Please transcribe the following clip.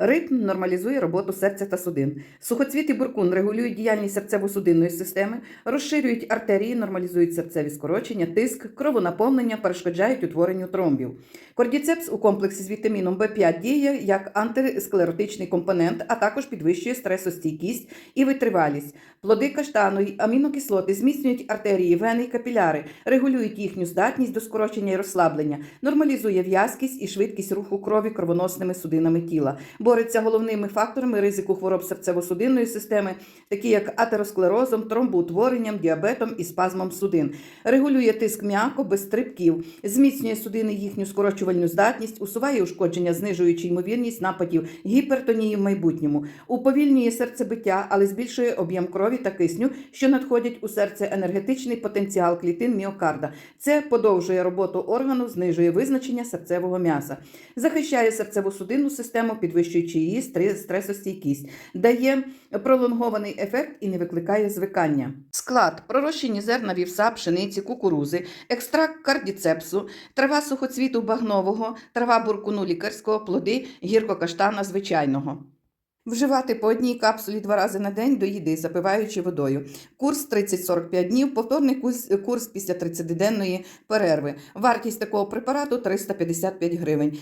Ритм нормалізує роботу серця та судин. Сухоцвіт і буркун регулюють діяльність серцево-судинної системи, розширюють артерії, нормалізують серцеві скорочення, тиск, кровонаповнення, перешкоджають утворенню тромбів. Кордіцепс у комплексі з вітаміном В5 діє як антисклеротичний компонент, а також підвищує стресостійкість і витривалість. Плоди каштану й амінокислоти зміцнюють артерії, вени й капіляри, регулюють їхню здатність до скорочення і розслаблення, нормалізує в'язкість і швидкість руху крові кровоносними судинами тіла, бореться головними факторами ризику хвороб серцево-судинної системи, такі як атеросклерозом, тромбоутворенням, діабетом і спазмом судин, регулює тиск м'яко без стрибків, зміцнює судини їхню скорочувальну здатність, усуває ушкодження, знижуючи ймовірність нападів гіпертонії в майбутньому, уповільнює серцебиття, але збільшує об'єм крові та кисню, що надходять у серце. Енергетичний потенціал клітин міокарда. Це подовжує роботу органу, знижує визначення серцевого м'яса, захищає серцево-судинну систему, підвищуючи її стресостійкість, дає пролонгований ефект і не викликає звикання. Склад: пророщені зерна вівса, пшениці, кукурузи, екстракт кардіцепсу, трава сухоцвіту багнового, трава буркуну лікарського, плоди гіркокаштана звичайного. Вживати по одній капсулі два рази на день до їди, запиваючи водою. Курс 30-45 днів, повторний курс, курс після 30-денної перерви. Вартість такого препарату 355 гривень.